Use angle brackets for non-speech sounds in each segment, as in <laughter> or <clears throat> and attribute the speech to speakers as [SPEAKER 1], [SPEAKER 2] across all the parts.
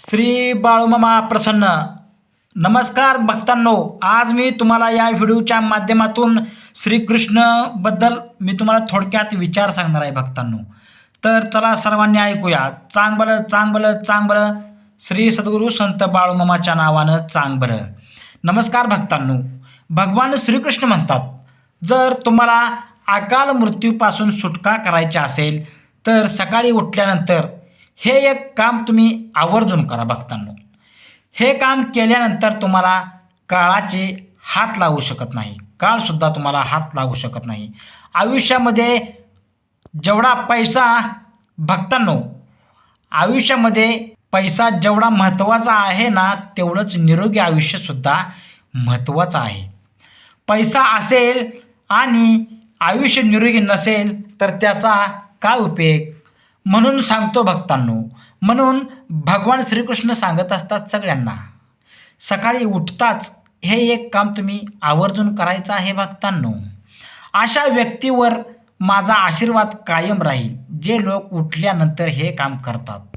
[SPEAKER 1] श्री बाळूमामा प्रसन्न. नमस्कार भक्तांनो. आज मी तुम्हाला या व्हिडिओच्या माध्यमातून श्रीकृष्णबद्दल मी तुम्हाला थोडक्यात विचार सांगणार आहे भक्तांनो. तर चला सर्वांनी ऐकूया. चांग बरं चांग बरं चांग बरं श्री सद्गुरू संत बाळूमामाच्या नावानं चांग बरं नमस्कार भक्तांनो. भगवान श्रीकृष्ण म्हणतात जर तुम्हाला अकाल मृत्यूपासून सुटका करायची असेल तर सकाळी उठल्यानंतर हे एक काम तुम्ही आवर्जून करा भक्तांनो. हे काम केल्यानंतर तुम्हाला काळाचे हात लागू शकत नाही. काळसुद्धा तुम्हाला हात लागू शकत नाही. आयुष्यामध्ये जेवढा पैसा भक्तांनो आयुष्यामध्ये पैसा जेवढा महत्त्वाचा आहे ना तेवढंच निरोगी आयुष्यसुद्धा महत्त्वाचं आहे. पैसा असेल आणि आयुष्य निरोगी नसेल तर त्याचा काय उपयोग? म्हणून सांगतो भक्तांनो म्हणून भगवान श्रीकृष्ण सांगत असतात सगळ्यांना सकाळी उठताच हे एक काम तुम्ही आवर्जून करायचं आहे भक्तांनो. अशा व्यक्तीवर माझा आशीर्वाद कायम राहील जे लोक उठल्यानंतर हे काम करतात.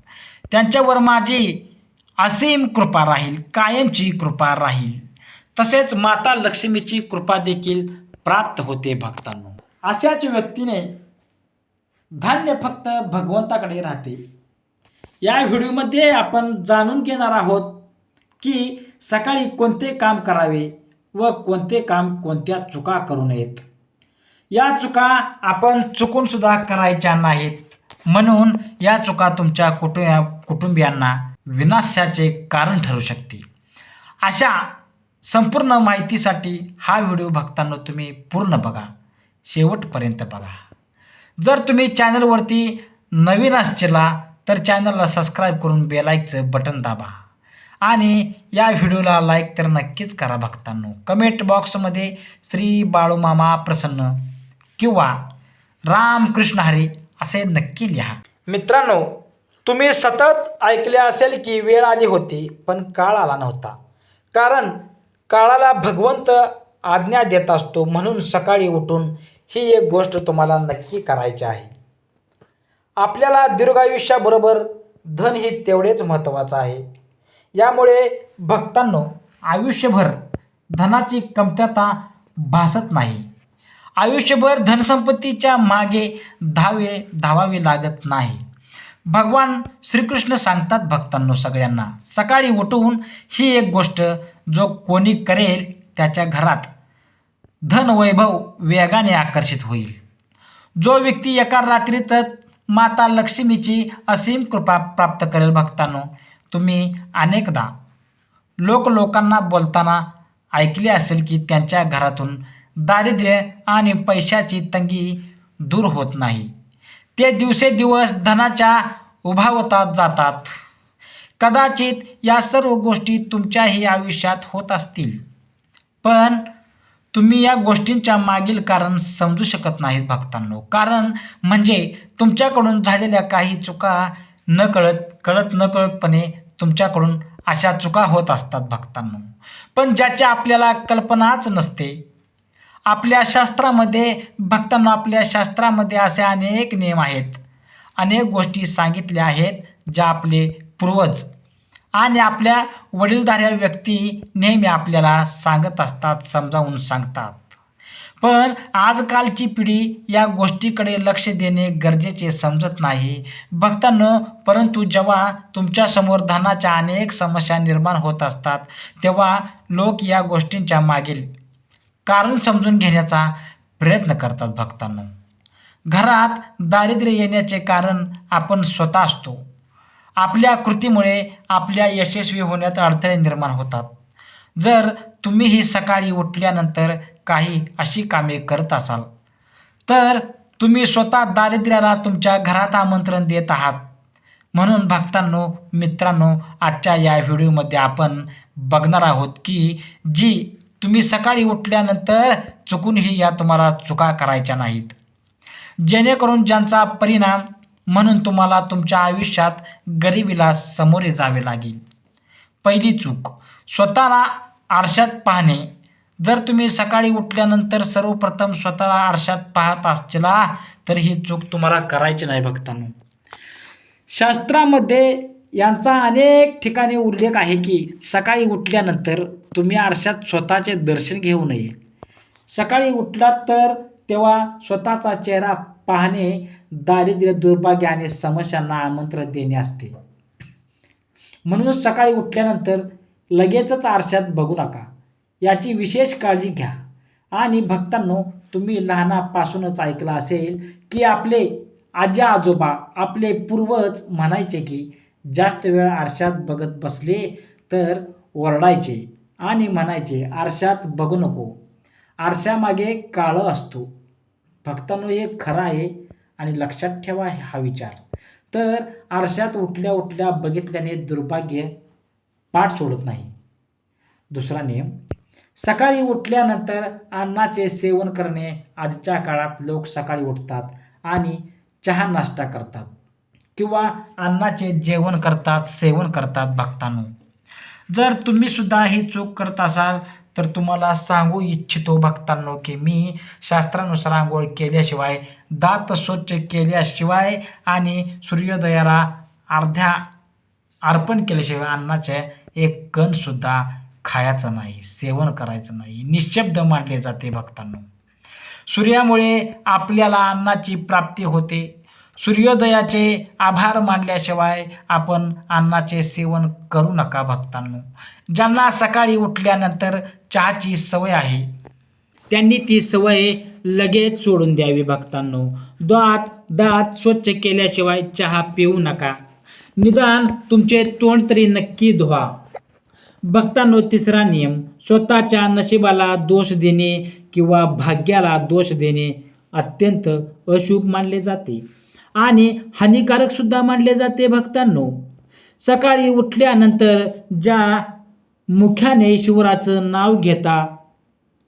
[SPEAKER 1] त्यांच्यावर माझी असीम कृपा राहील कायमची कृपा राहील. तसेच माता लक्ष्मीची कृपा देखील प्राप्त होते भक्तांनो. अशाच व्यक्तीने धान्य फक्त भगवंताकडे राहते. या व्हिडिओमध्ये आपण जाणून घेणार आहोत की सकाळी कोणते काम करावे व कोणते काम कोणत्या चुका करू नयेत. या चुका आपण चुकूनसुद्धा करायच्या नाहीत. म्हणून या चुका तुमच्या कुटुंब कुटुंबियांना विनाशाचे कारण ठरू शकते. अशा संपूर्ण माहितीसाठी हा व्हिडिओ बघताना तुम्ही पूर्ण बघा. शेवटपर्यंत बघा. जर तुम्ही चॅनलवरती नवीन असचिला तर चॅनलला सबस्क्राईब करून बेलाईकचं बटन दाबा. आणि या व्हिडिओला लाईक तर नक्कीच करा भक्तांनो. कमेंट बॉक्समध्ये श्री बाळूमामा प्रसन्न किंवा रामकृष्ण हरी असे नक्की लिहा. मित्रांनो तुम्ही सतत ऐकले असेल की वेळ आली होती पण काळ आला नव्हता. कारण काळाला भगवंत आज्ञा देत असतो म्हणून सकाळी उठून ही एक गोष्ट तुम्हाला नक्की करायची आहे. आपल्याला दीर्घायुष्याबरोबर धन हे तेवढेच महत्त्वाचं आहे. यामुळे भक्तांनो आयुष्यभर धनाची कमतरता भासत नाही. आयुष्यभर धनसंपत्तीच्या मागे धावे धावावे लागत नाही. भगवान श्रीकृष्ण सांगतात भक्तांनो सगळ्यांना सकाळी उठून ही एक गोष्ट जो कोणी करेल त्याच्या घरात धन वैभव वेगाने आकर्षित होईल. जो व्यक्ती एका रात्रीतच माता लक्ष्मीची असीम कृपा प्राप्त करेल भक्तांनो तुम्ही अनेकदा लोक लोकांना बोलताना ऐकले असेल की त्यांच्या घरातून दारिद्र्य आणि पैशाची तंगी दूर होत नाही. ते दिवसेदिवस धनाच्या उभावतात जातात. कदाचित या सर्व गोष्टी तुमच्याही आयुष्यात होत असतील. पण तुम्ही या गोष्टींच्या मागील कारण समजू शकत नाहीत भक्तांनो. कारण म्हणजे तुमच्याकडून झालेल्या काही चुका न कळत कळत न कळतपणे तुमच्याकडून अशा चुका होत असतात भक्तांनो. पण ज्याची आपल्याला कल्पनाच नसते. आपल्या शास्त्रामध्ये भक्तांनो आपल्या शास्त्रामध्ये असे अनेक नियम आहेत. अनेक गोष्टी सांगितल्या आहेत ज्या आपले पूर्वज आणि आपल्या वडीलधाऱ्या व्यक्ती नेहमी आपल्याला सांगत असतात समजावून सांगतात. पण आजकालची पिढी या गोष्टीकडे लक्ष देणे गरजेचे समजत नाही. बघताना परंतु जेव्हा तुमच्यासमोर धनाच्या अनेक समस्या निर्माण होत असतात तेव्हा लोक या गोष्टींच्या मागील कारण समजून घेण्याचा प्रयत्न करतात भक्तांना घरात दारिद्र्य येण्याचे कारण आपण स्वतः असतो. आपल्या कृतीमुळे आपल्या यशस्वी होण्यात अडथळे निर्माण होतात. जर तुम्हीही सकाळी उठल्यानंतर काही अशी कामे करत असाल तर तुम्ही स्वतः दारिद्र्याला तुमच्या घरात आमंत्रण देत आहात. म्हणून भक्तांनो मित्रांनो आजच्या या व्हिडिओमध्ये आपण बघणार आहोत की जी तुम्ही सकाळी उठल्यानंतर चुकूनही या तुम्हाला चुका करायच्या नाहीत. जेणेकरून ज्यांचा परिणाम म्हणून तुम्हाला तुमच्या आयुष्यात गरिबीला सामोरे जावे लागेल. पहिली चूक स्वतःला आरशात पाहणे. जर तुम्ही सकाळी उठल्यानंतर सर्वप्रथम स्वतःला आरशात पाहत असला तर ही चूक तुम्हाला करायची नाही भक्तांनो. शास्त्रामध्ये यांचा अनेक ठिकाणी उल्लेख आहे की सकाळी उठल्यानंतर तुम्ही आरशात स्वतःचे दर्शन घेऊ नये. सकाळी उठलात तर तेव्हा स्वतःचा चेहरा पाहणे दारिद्र्य दुर्भाग्य आणि समस्यांना आमंत्रण देणे असते. म्हणून सकाळी उठल्यानंतर लगेचच आरशात बघू नका. याची विशेष काळजी घ्या. आणि भक्तांनो तुम्ही लहानापासूनच ऐकलं असेल की आपले आजी आजोबा आपले पूर्वज म्हणायचे की जास्त वेळ आरशात बघत बसले तर ओरडायचे आणि म्हणायचे आरशात बघू नको. आरशामागे काळं असतो. भक्तांनो हे खरं आहे आणि लक्षात ठेवा हा विचार. तर आरशात उठल्या उठल्या बघितल्याने दुर्भाग्य पाठ सोडत नाही. दुसरा नियम सकाळी उठल्यानंतर अन्नाचे सेवन करणे. आजच्या काळात लोक सकाळी उठतात आणि चहा नाश्ता करतात किंवा अन्नाचे जेवण करतात सेवन करतात भक्तांनो. जर तुम्ही सुद्धा ही चूक करत असाल तर तुम्हाला सांगू इच्छितो भक्तांनो की मी शास्त्रानुसार आंघोळ केल्याशिवाय दात स्वच्छ केल्याशिवाय आणि सूर्योदयाला अर्ध्या अर्पण केल्याशिवाय अन्नाचे एक कणसुद्धा खायचं नाही सेवन करायचं नाही. निशब्द मानले जाते भक्तांनो. सूर्यामुळे आपल्याला अन्नाची प्राप्ती होते. सूर्योदयाचे आभार मानल्याशिवाय आपण अन्नाचे सेवन करू नका भक्तांनो. ज्यांना सकाळी उठल्यानंतर चहाची सवय आहे त्यांनी ती सवय लगेच सोडून द्यावी भक्तांनो. दात दात स्वच्छ केल्याशिवाय चहा पिऊ नका. निदान तुमचे तोंड तरी नक्की धुवा. भक्तांनो तिसरा नियम स्वतःच्या नशिबाला दोष देणे किंवा भाग्याला दोष देणे अत्यंत अशुभ मानले जाते आणि हानिकारकसुद्धा मानले जाते भक्तांनो. सकाळी उठल्यानंतर ज्या मुख्याने शिवराचं नाव घेता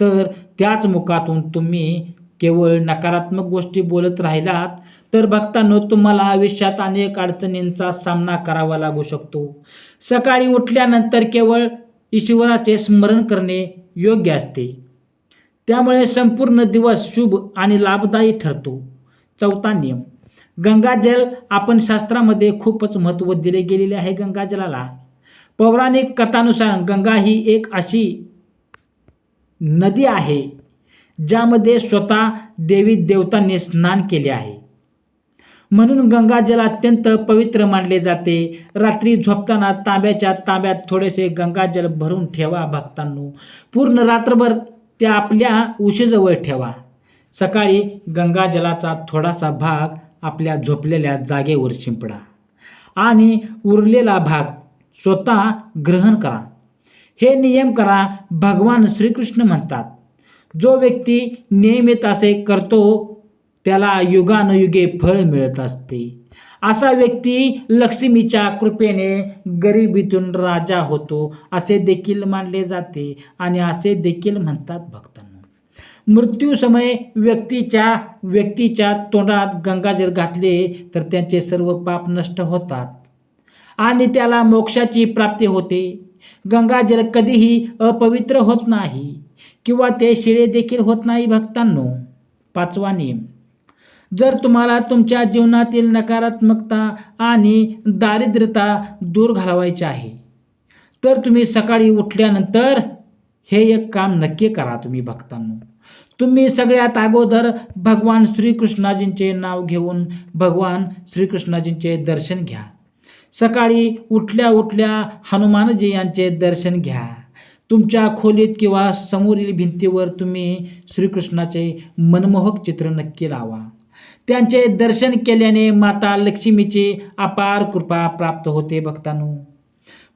[SPEAKER 1] तर त्याच मुखातून तुम्ही केवळ नकारात्मक गोष्टी बोलत राहिलात तर भक्तांनो तुम्हाला आयुष्यात अनेक अडचणींचा सामना करावा लागू शकतो. सकाळी उठल्यानंतर केवळ ईश्वराचे स्मरण करणे योग्य असते. त्यामुळे संपूर्ण दिवस शुभ आणि लाभदायी ठरतो. चौथा नियम. गंगाजल आपण शास्त्रामध्ये खूपच महत्त्व दिले गेलेले आहे गंगाजलाला. पौराणिक कथानुसार गंगा ही एक अशी नदी आहे ज्यामध्ये स्वतः देवी देवतांनी स्नान केले आहे. म्हणून गंगाजल अत्यंत पवित्र मानले जाते. रात्री झोपताना तांब्याच्या तांब्यात थोडेसे गंगाजल भरून ठेवा भक्तांनो. पूर्ण रात्रभर ते आपल्या उशीजवळ ठेवा. सकाळी गंगाजलाचा थोडासा भाग आपल्या झोपलेल्या जागेवर शिंपडा. आणि उरलेला भाग स्वतः ग्रहण करा. हे नियम करा भगवान श्रीकृष्ण म्हणतात. जो व्यक्ती नियमित असे करतो त्याला युगानुयुगे फळ मिळत असते. असा व्यक्ती लक्ष्मीच्या कृपेने गरिबीतून राजा होतो असे देखील मानले जाते आणि असे देखील म्हणतात भक्तांना. मृत्यूसमय व्यक्तीच्या व्यक्तीच्या तोंडात गंगाजल घातले तर त्यांचे सर्व पाप नष्ट होतात. आणि त्याला मोक्षाची प्राप्ती होते. गंगाजल कधीही अपवित्र होत नाही किंवा ते शिळे देखील होत नाही भक्तांनो. पाचवा नियम. जर तुम्हाला तुमच्या जीवनातील नकारात्मकता आणि दारिद्र्यता दूर घालवायची आहे तर तुम्ही सकाळी उठल्यानंतर हे एक काम नक्की करा तुम्ही भक्तांनो. तुम्ही सगळ्यात अगोदर भगवान श्रीकृष्णाजींचे नाव घेऊन भगवान श्रीकृष्णाजींचे दर्शन घ्या. सकाळी उठल्या उठल्या हनुमानजी यांचे दर्शन घ्या. तुमच्या खोलीत किंवा समोरील भिंतीवर तुम्ही श्रीकृष्णाचे मनमोहक चित्र नक्की लावा. त्यांचे दर्शन केल्याने माता लक्ष्मीची अपार कृपा प्राप्त होते भक्तांनो.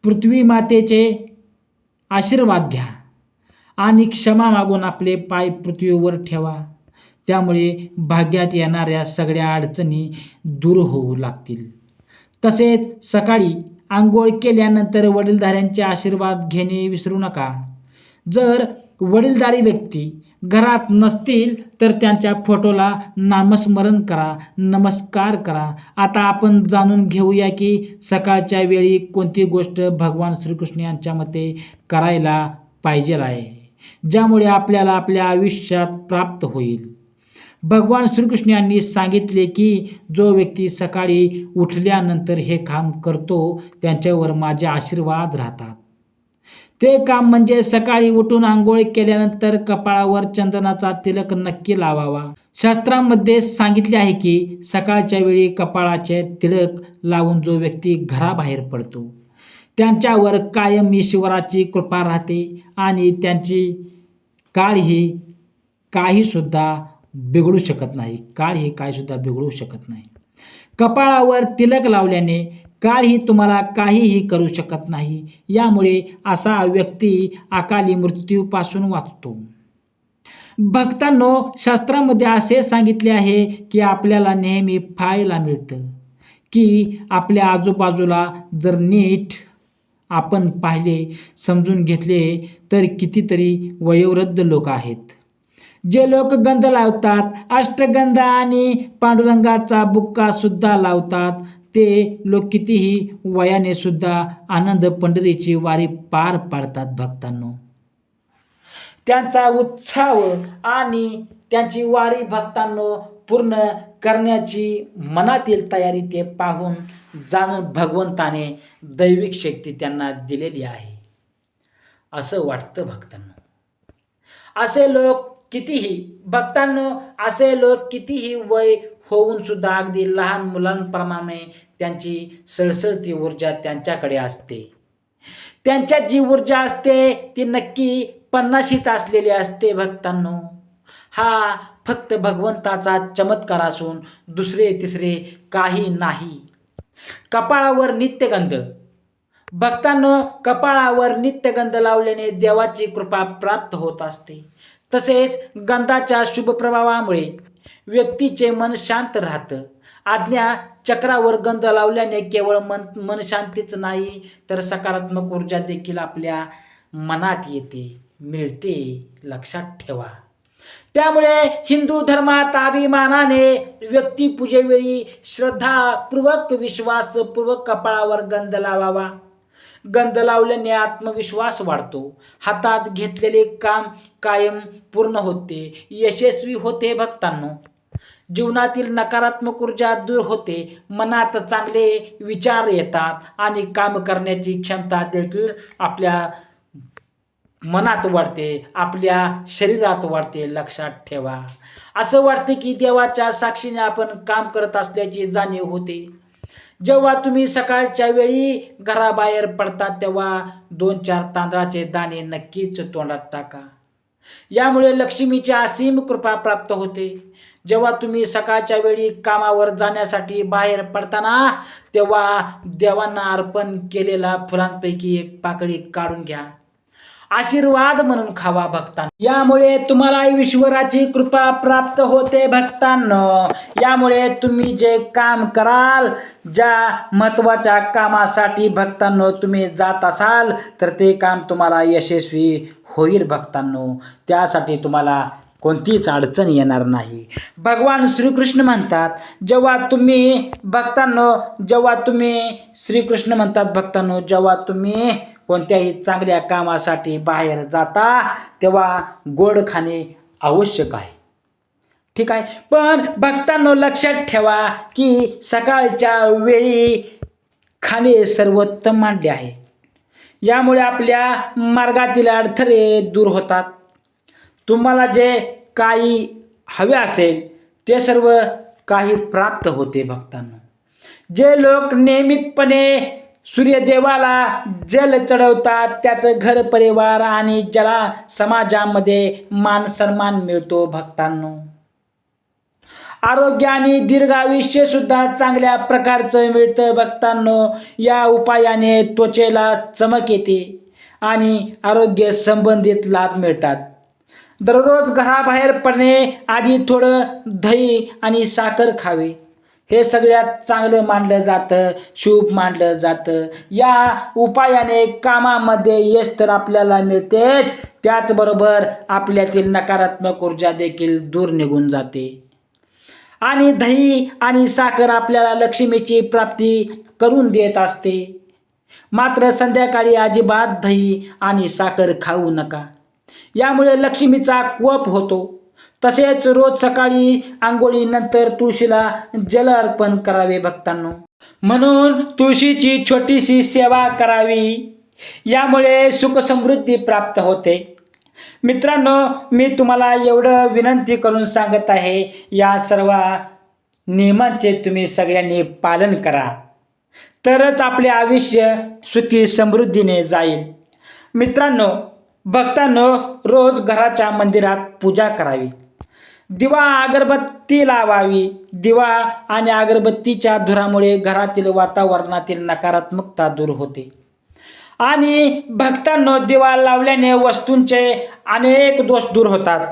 [SPEAKER 1] पृथ्वी मातेचे आशीर्वाद घ्या आणि क्षमा मागून आपले पाय पृथ्वीवर ठेवा. त्यामुळे भाग्यात येणाऱ्या सगळ्या अडचणी दूर होऊ लागतील. तसेच सकाळी आंघोळ केल्यानंतर वडीलधाऱ्यांचे आशीर्वाद घेणे विसरू नका. जर वडीलधारी व्यक्ती घरात नसतील तर त्यांच्या फोटोला नामस्मरण करा नमस्कार करा. आता आपण जाणून घेऊया की सकाळच्या वेळी कोणती गोष्ट भगवान श्रीकृष्ण यांच्या मते करायला पाहिजे आहे ज्यामुळे आपल्याला आपल्या आयुष्यात प्राप्त होईल. भगवान श्रीकृष्ण यांनी सांगितले की जो व्यक्ती सकाळी उठल्यानंतर हे काम करतो त्यांच्यावर माझे आशीर्वाद राहतात. ते काम म्हणजे सकाळी उठून आंघोळ केल्यानंतर कपाळावर चंदनाचा तिलक नक्की लावावा. शास्त्रामध्ये सांगितले आहे की सकाळच्या वेळी कपाळाचे तिलक लावून जो व्यक्ती घराबाहेर पडतो त्यांच्यावर कायम ईश्वराची कृपा राहते आणि त्यांची काळ ही काहीसुद्धा बिघडू शकत नाही. काळ हे कायसुद्धा बिघडू शकत नाही. कपाळावर तिलक लावल्याने काळ ही तुम्हाला काहीही करू शकत नाही. यामुळे असा व्यक्ती अकाली मृत्यूपासून वाचतो. भक्तांनो शास्त्रामध्ये असे सांगितले आहे की आपल्याला नेहमी पाहायला मिळतं. की आपल्या आजूबाजूला जर नीट आपण पाहिले समजून घेतले तर कितीतरी वयोवृद्ध लोक आहेत. जे लोक गंध लावतात अष्टगंध आणि पांडुरंगाचा बुक्का सुद्धा लावतात ते लोक कितीही वयाने सुद्धा आनंद पंढरीची वारी पार पाडतात भक्तांनो. त्यांचा उत्साह आणि त्यांची वारी भक्तांनो पूर्ण करण्याची मनातील तयारी ते पाहून जाणून भगवंताने दैविक शक्ती त्यांना दिलेली आहे. असं वाटतं भक्तांनो. असे लोक कितीही भक्तांनो असे लोक कितीही वय होऊन सुद्धा अगदी लहान मुलांप्रमाणे त्यांची सळसळती ऊर्जा त्यांच्याकडे असते. त्यांच्यात जी ऊर्जा असते ती नक्की पन्नाशीत असलेली असते भक्तांनो. हा फक्त भगवंताचा चमत्कार असून दुसरे तिसरे काही नाही. कपाळावर नित्यगंध. भक्तांनो कपाळावर नित्यगंध लावल्याने देवाची कृपा प्राप्त होत असते. तसेच गंधाच्या शुभ प्रभावामुळे व्यक्तीचे मन शांत राहतं. आज्ञा चक्रावर गंध लावल्याने केवळ मन मन शांतीच नाही तर सकारात्मक ऊर्जा देखील आपल्या मनात येते. मिळते. लक्षात ठेवा. त्यामुळे हिंदू धर्मात अभिमानाने व्यक्तिपूजेवेळी श्रद्धापूर्वक विश्वासपूर्वक कपाळावर गंध लावावा. गंध लावल्याने आत्मविश्वास वाढतो. हातात घेतलेले काम कायम पूर्ण होते यशस्वी होते भक्तांनो. जीवनातील नकारात्मक ऊर्जा दूर होते मनात चांगले विचार येतात आणि काम करण्याची क्षमता देखील आपल्या मनात वाढते आपल्या शरीरात वाढते लक्षात ठेवा. असं वाटते की देवाच्या साक्षीने आपण काम करत असल्याची जाणीव होते. जेव्हा तुम्ही सकाळच्या वेळी घराबाहेर पडता तेव्हा दोन चार तांदळाचे दाणे नक्कीच तोंडात टाका. यामुळे लक्ष्मीची असीम कृपा प्राप्त होते. जेव्हा तुम्ही सकाळच्या वेळी कामावर जाण्यासाठी बाहेर पडताना तेव्हा देवांना अर्पण केलेला फुलांपैकी एक पाकळी काढून घ्या. आशीर्वाद म्हणून खावा भक्तांनो. यामुळे तुम्हाला ईश्वराची कृपा प्राप्त होते भक्तांनो. यामुळे तुम्ही जे काम कराल ज्या महत्त्वाच्या कामासाठी भक्तांनो तुम्ही जात असाल तर ते काम तुम्हाला यशस्वी होईल भक्तांनो. त्यासाठी तुम्हाला कोणतीच अडचण येणार नाही. भगवान श्रीकृष्ण म्हणतात जेव्हा तुम्ही भक्तांनो जेव्हा तुम्ही श्रीकृष्ण म्हणतात भक्तांनो जेव्हा तुम्ही कोणत्याही चांगल्या कामासाठी बाहेर जाता तेव्हा गोड खाणे आवश्यक आहे. ठीक आहे? पण भक्तांनो लक्षात ठेवा की सकाळच्या वेळी खाणे सर्वोत्तम मांडले आहे. यामुळे आपल्या मार्गातील अडथळे दूर होतात. तुम्हाला जे काही हवे असेल ते सर्व काही प्राप्त होते भक्तांना. जे लोक नियमितपणे सूर्यदेवाला जल चढवतात त्याचं घर परिवार आणि ज्याला समाजामध्ये मान सन्मान मिळतो भक्तांनो. आरोग्य आणि दीर्घायुष्य सुद्धा चांगल्या प्रकारचं मिळतं भक्तांनो. या उपायाने त्वचेला चमक येते आणि आरोग्य संबंधित लाभ मिळतात. दररोज घराबाहेर पडणे आधी थोडं दही आणि साखर खावे. हे सगळ्यात चांगलं मानलं जातं शुभ मानलं जातं. या उपायाने कामामध्ये यश तर आपल्याला मिळतेच त्याचबरोबर आपल्यातील नकारात्मक ऊर्जा देखील दूर निघून जाते. आणि दही आणि साखर आपल्याला लक्ष्मीची प्राप्ती करून देत असते. मात्र संध्याकाळी अजिबात दही आणि साखर खाऊ नका. यामुळे लक्ष्मीचा कोप होतो. तसेच रोज सकाळी आंघोळीनंतर तुळशीला जल अर्पण करावे भक्तांनो. म्हणून तुळशीची छोटीशी सेवा करावी. यामुळे सुखसमृद्धी प्राप्त होते. मित्रांनो मी तुम्हाला एवढं विनंती करून सांगत आहे या सर्व नियमांचे तुम्ही सगळ्यांनी पालन करा. तरच आपले आयुष्य सुखी समृद्धीने जाईल. मित्रांनो भक्तांनो रोज घराच्या मंदिरात पूजा करावी. दिवा अगरबत्ती लावावी. दिवा आणि अगरबत्तीच्या धुरामुळे घरातील वातावरणातील नकारात्मकता दूर होते. आणि भक्तांनो दिवा लावल्याने वस्तूंचे अनेक दोष दूर होतात.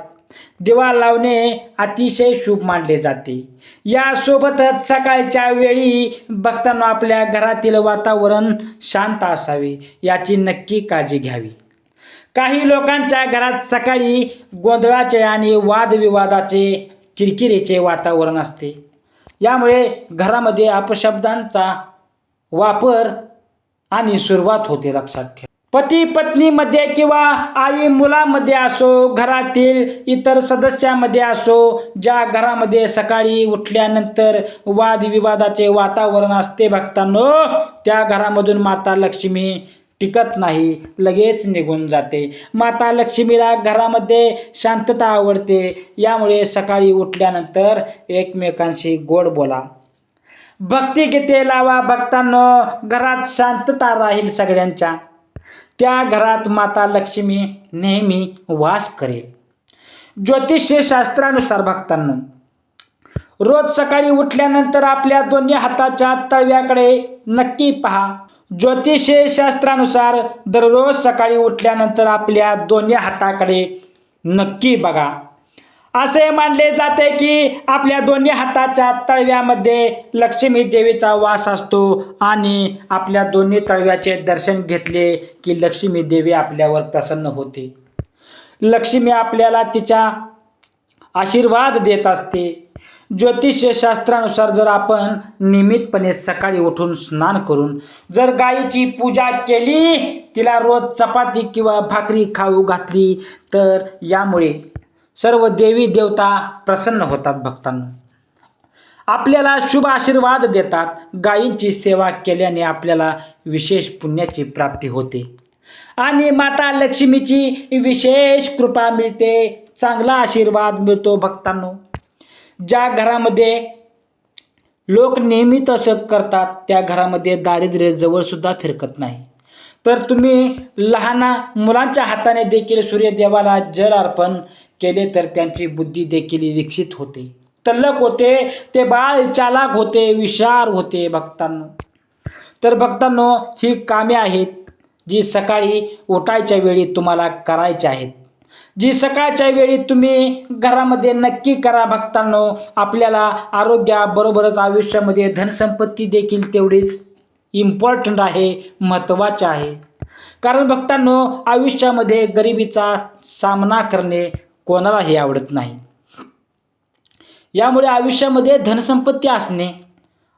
[SPEAKER 1] दिवा लावणे अतिशय शुभ मानले जाते. यासोबतच सकाळच्या वेळी भक्तांना आपल्या घरातील वातावरण शांत असावे याची नक्की काळजी घ्यावी. काही लोकांच्या घरात सकाळी गोंधळाचे आणि वादविवादाचे किरकिरीचे वातावरण असते. यामुळे घरामध्ये अपशब्दांचा वापर आणि सुरुवात होते लक्षात ठेवा. पती पत्नीमध्ये किंवा आई मुलामध्ये असो घरातील इतर सदस्यामध्ये असो ज्या घरामध्ये सकाळी उठल्यानंतर वादविवादाचे वातावरण असते भक्तांनो त्या घरामधून माता लक्ष्मी टिकत नाही लगेच निघून जाते. माता लक्ष्मीला घरामध्ये शांतता आवडते. यामुळे सकाळी उठल्यानंतर एकमेकांशी गोड बोला. भक्तिगीते लावा भक्तांनो घरात शांतता राहील सगळ्यांच्या. त्या घरात माता लक्ष्मी नेहमी वास करेल. ज्योतिषशास्त्रानुसार भक्तांनो रोज सकाळी उठल्यानंतर आपल्या दोन्ही हाताच्या तळव्याकडे नक्की पहा. ज्योतिषे शास्त्रानुसार दररोज सकाळी उठल्यानंतर आपल्या दोन्ही हाताकडे नक्की बघा. असे मानले जाते की आपल्या दोन्ही हाताच्या तळव्यामध्ये लक्ष्मी देवीचा वास असतो आणि आपल्या दोन्ही तळव्याचे दर्शन घेतले की लक्ष्मी देवी आपल्यावर प्रसन्न होते. लक्ष्मी आपल्याला तिचा आशीर्वाद देत असते. ज्योतिषशास्त्रानुसार जर आपण नियमितपणे सकाळी उठून स्नान करून जर गायीची पूजा केली तिला रोज चपाती किंवा भाकरी खाऊ घातली तर यामुळे सर्व देवी देवता प्रसन्न होतात भक्तांनो. आपल्याला शुभ आशीर्वाद देतात. गायींची सेवा केल्याने आपल्याला विशेष पुण्याची प्राप्ती होते. आणि माता लक्ष्मीची विशेष कृपा मिळते. चांगला आशीर्वाद मिळतो भक्तांनो. ज्या घरामध्ये लोक नेहमी तसं करतात त्या घरामध्ये दारिद्र्य जवळसुद्धा फिरकत नाही. तर तुम्ही लहाना मुलांच्या हाताने देखील सूर्यदेवाला जल अर्पण केले तर त्यांची बुद्धी देखील विकसित होते. तल्लक होते ते बाळ चालाक होते विशार होते भक्तांनो. तर भक्तांनो ही कामे आहेत जी सकाळी उठायच्या वेळी तुम्हाला करायची आहेत. जी सकाळच्या वेळी तुम्ही घरामध्ये नक्की करा भक्तांनो आपल्याला आरोग्याबरोबरच आयुष्यामध्ये धनसंपत्ती देखील तेवढीच इम्पॉर्टंट आहे महत्त्वाचे आहे. कारण भक्तांनो आयुष्यामध्ये गरिबीचा सामना करणे कोणालाही आवडत नाही. यामुळे आयुष्यामध्ये धनसंपत्ती असणे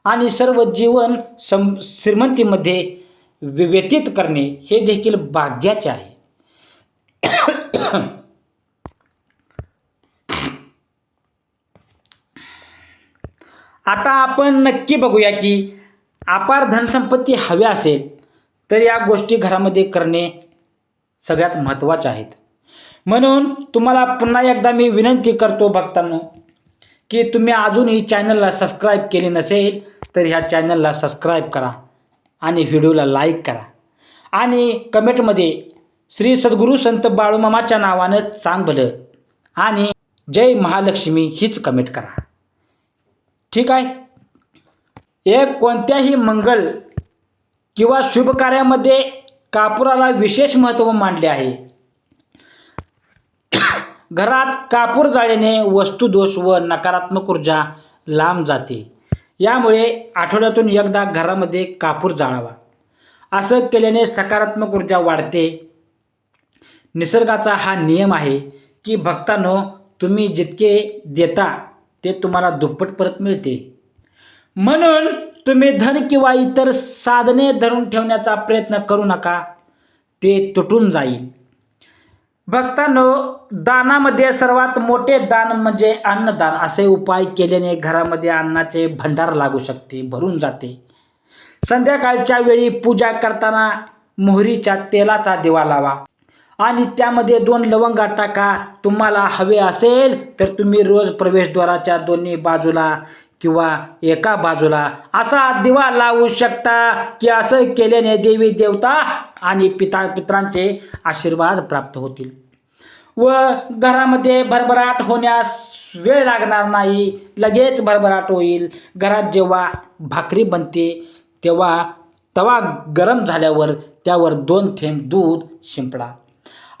[SPEAKER 1] आणि सर्व जीवन सम श्रीमंतीमध्ये व्य- व्यतीत करणे हे देखील भाग्याचे आहे. आता आपण नक्की बघूया की अपार धनसंपत्ती हवी असेल तर या गोष्टी घरामध्ये करणे सगळ्यात महत्त्वाच्या आहेत. म्हणून तुम्हाला पुन्हा एकदा मी विनंती करतो भक्तांनो की तुम्ही अजूनही चॅनलला सबस्क्राईब केले नसेल तर ह्या चॅनलला सबस्क्राईब करा आणि व्हिडिओला लाईक करा. आणि कमेंटमध्ये श्री सद्गुरू संत बाळूमामाच्या नावानं चांग भलं आणि जय महालक्ष्मी हीच कमेंट करा. ठीक आहे. एक कोणत्याही मंगल किंवा शुभ कार्यामध्ये कापुराला विशेष महत्त्व मानले आहे. घरात कापूर जाळल्याने वस्तुदोष व नकारात्मक ऊर्जा लांब जाते. यामुळे आठवड्यातून एकदा घरामध्ये कापूर जाळावा. असं केल्याने सकारात्मक ऊर्जा वाढते. निसर्गाचा हा नियम आहे की भक्तांनो तुम्ही जितके देता ते तुम्हाला दुप्पट परत मिळते. म्हणून तुम्ही धन किंवा इतर साधने धरून ठेवण्याचा प्रयत्न करू नका. ते तुटून जाईल. भक्तांनो दानामध्ये सर्वात मोठे दान म्हणजे अन्नदान. असे उपाय केल्याने घरामध्ये अन्नाचे भंडार लागू शकते भरून जाते. संध्याकाळच्या वेळी पूजा करताना मोहरीच्या तेलाचा दिवा लावा. आणि त्यामध्ये दोन लवंगा टाका तुम्हाला हवे असेल तर तुम्ही रोज प्रवेशद्वाराच्या दोन्ही बाजूला किंवा एका बाजूला असा दिवा लावू शकता की असं केल्याने देवी देवता आणि पिता पित्रांचे आशीर्वाद प्राप्त होतील. व घरामध्ये भरभराट होण्यास वेळ लागणार नाही लगेच भरभराट होईल. घरात जेव्हा भाकरी बनते तेव्हा तवा गरम झाल्यावर त्यावर दोन थेंब दूध शिंपडा.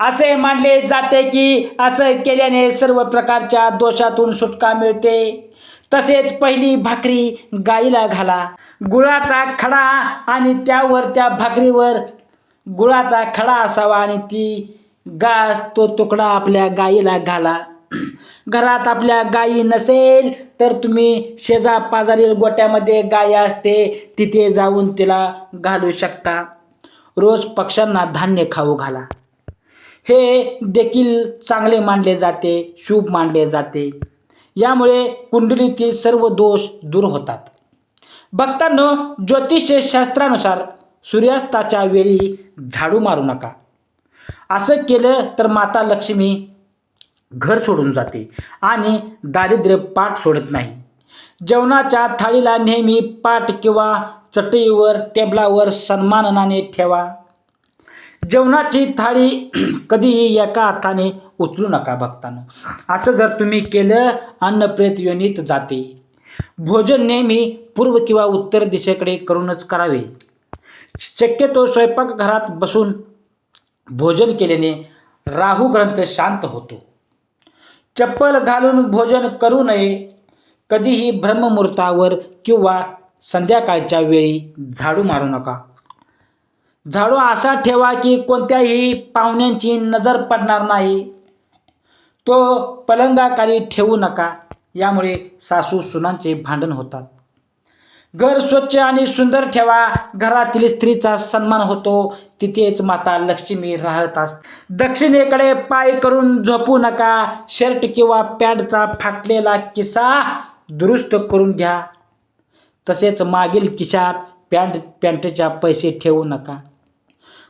[SPEAKER 1] असे मानले जाते की असं केल्याने सर्व प्रकारच्या दोषातून सुटका मिळते. तसेच पहिली भाकरी गाईला घाला. गुळाचा खडा आणि त्यावर त्या भाकरीवर गुळाचा खडा असावा आणि ती गास तो तुकडा आपल्या गाईला घाला. घरात आपल्या गायी नसेल तर तुम्ही शेजा पाजारील गोट्यामध्ये गाय असते तिथे जाऊन तिला घालू शकता. रोज पक्ष्यांना धान्य खाऊ घाला. हे देखील चांगले मानले जाते शुभ मानले जाते. यामुळे कुंडलीतील सर्व दोष दूर होतात. भक्तांनो ज्योतिषशास्त्रानुसार सूर्यास्ताच्या वेळी झाडू मारू नका. असं केलं तर माता लक्ष्मी घर सोडून जाते आणि दारिद्र्य पाठ सोडत नाही. जेवणाच्या थाळीला नेहमी पाठ किंवा चटईवर टेबलावर सन्मानाने ठेवा. जेवणाची थाळी <clears throat> कधीही एका हाताने उचलू नका बघताना. असं जर तुम्ही केलं अन्नप्रेत योनीत जाते. भोजन नेहमी पूर्व किंवा उत्तर दिशेकडे करूनच करावे. शक्यतो स्वयंपाकघरात बसून भोजन केल्याने राहू ग्रंथ शांत होतो. चप्पल घालून भोजन करू नये. कधीही ब्रह्ममुहूर्तावर किंवा संध्याकाळच्या वेळी झाडू मारू नका. झाडू असा ठेवा की कोणत्याही पाहुण्यांची नजर पडणार नाही. तो पलंगाखाली ठेवू नका. यामुळे सासू सुनांचे भांडण होतात. घर स्वच्छ आणि सुंदर ठेवा. घरातील स्त्रीचा सन्मान होतो. तिथेच माता लक्ष्मी राहत असत. दक्षिणेकडे पाय करून झोपू नका. शर्ट किंवा पॅन्टचा फाटलेला किस्सा दुरुस्त करून घ्या. तसेच मागील किशात पॅन्ट पॅन्टच्या पैसे ठेवू नका.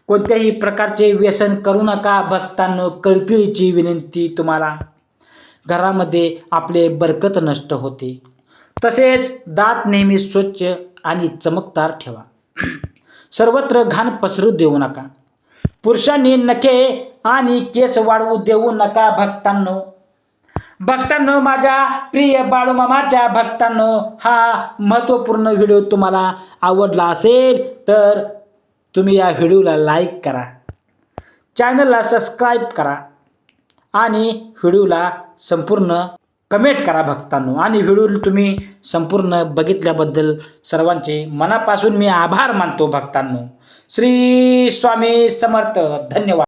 [SPEAKER 1] कोणत्याही प्रकारचे व्यसन करू नका भक्तांनो कळकळीची विनंती तुम्हाला. घरामध्ये आपले बरकत नष्ट होते. तसेच दात नेहमी स्वच्छ आणि चमकदार ठेवा. सर्वत्र घाण पसरू देऊ नका. पुरुषांनी नखे आणि केस वाढवू देऊ नका भक्तांनो. भक्तांनो माझ्या प्रिय बाळूमामाच्या भक्तांनो हा महत्त्वपूर्ण व्हिडिओ तुम्हाला आवडला असेल तर तुम्ही या व्हिडिओला लाईक करा. चॅनलला सबस्क्राईब करा. आणि व्हिडिओला संपूर्ण कमेंट करा भक्तांनो. आणि व्हिडिओ तुम्ही संपूर्ण बघितल्याबद्दल सर्वांचे मनापासून मी आभार मानतो भक्तांनो. श्री स्वामी समर्थ. धन्यवाद.